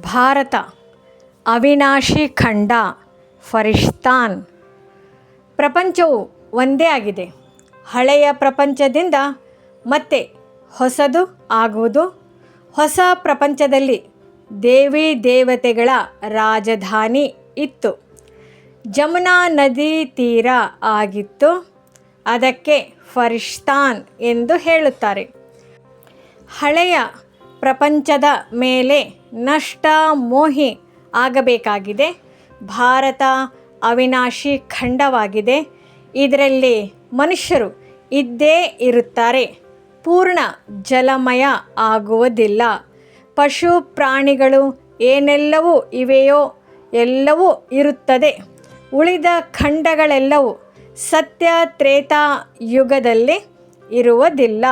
ಭಾರತ, ಅವಿನಾಶಿ ಖಂಡ ಫರಿಷ್ತಾನ್ ಪ್ರಪಂಚವು ಒಂದೇ ಆಗಿದೆ. ಹಳೆಯ ಪ್ರಪಂಚದಿಂದ ಮತ್ತೆ ಹೊಸದು ಆಗುವುದು. ಹೊಸ ಪ್ರಪಂಚದಲ್ಲಿ ದೇವಿ ದೇವತೆಗಳ ರಾಜಧಾನಿ ಇತ್ತು. ಜಮುನಾ ನದಿ ತೀರ ಆಗಿತ್ತು. ಅದಕ್ಕೆ ಫರಿಷ್ತಾನ್ ಎಂದು ಹೇಳುತ್ತಾರೆ. ಹಳೆಯ ಪ್ರಪಂಚದ ಮೇಲೆ ನಷ್ಟ ಮೋಹಿ ಆಗಬೇಕಾಗಿದೆ. ಭಾರತ ಅವಿನಾಶಿ ಖಂಡವಾಗಿದೆ. ಇದರಲ್ಲಿ ಮನುಷ್ಯರು ಇದ್ದೇ ಇರುತ್ತಾರೆ. ಪೂರ್ಣ ಜಲಮಯ ಆಗುವುದಿಲ್ಲ. ಪಶು ಪ್ರಾಣಿಗಳು ಏನೆಲ್ಲವೂ ಇವೆಯೋ ಎಲ್ಲವೂ ಇರುತ್ತದೆ. ಉಳಿದ ಖಂಡಗಳೆಲ್ಲವೂ ಸತ್ಯ ತ್ರೇತಾ ಯುಗದಲ್ಲಿ ಇರುವುದಿಲ್ಲ.